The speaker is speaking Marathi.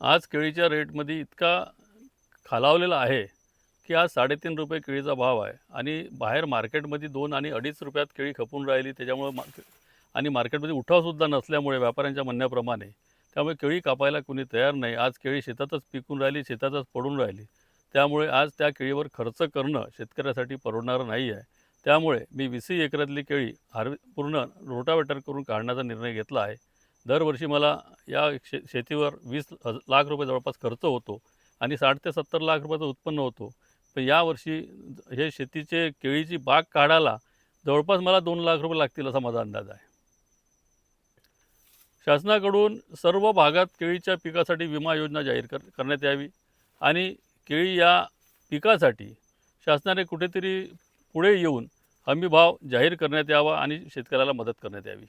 आज केळीच्या रेटमध्ये इतका खालावलेला आहे की आज साडेतीन रुपये केळीचा भाव आहे. आणि बाहेर मार्केटमध्ये दोन आणि अडीच रुपयात केळी खपून राहिली त्याच्यामुळं मा आणि मार्केटमध्ये उठावसुद्धा नसल्यामुळे व्यापाऱ्यांच्या म्हणण्याप्रमाणे त्यामुळे केळी कापायला कुणी तयार नाही. आज केळी शेतातच पिकून राहिली शेतातच पडून राहिली. त्यामुळे आज त्या केळीवर खर्च करणं शेतकऱ्यासाठी परवडणारं नाही आहे त्यामुळे मी वीस एकरातली केळी हार्वे पूर्ण रोटावेटर करून काढण्याचा निर्णय घेतला आहे. दरवर्षी मला या शे शेतीवर वीस लाख रुपये जवळपास खर्च होतो आणि साठ ते सत्तर लाख रुपयाचं उत्पन्न होतो. पण यावर्षी हे शेतीचे केळीची बाग काढायला जवळपास मला दोन लाख रुपये लागतील असा माझा अंदाज आहे. शासनाकडून सर्व भागात केळीच्या पिकासाठी विमा योजना जाहीर कर करण्यात यावी आणि केळी या पिकासाठी शासनाने कुठेतरी पुढे येऊन हमी भाव जाहीर करण्यात यावा आणि शेतकऱ्याला मदत करण्यात यावी.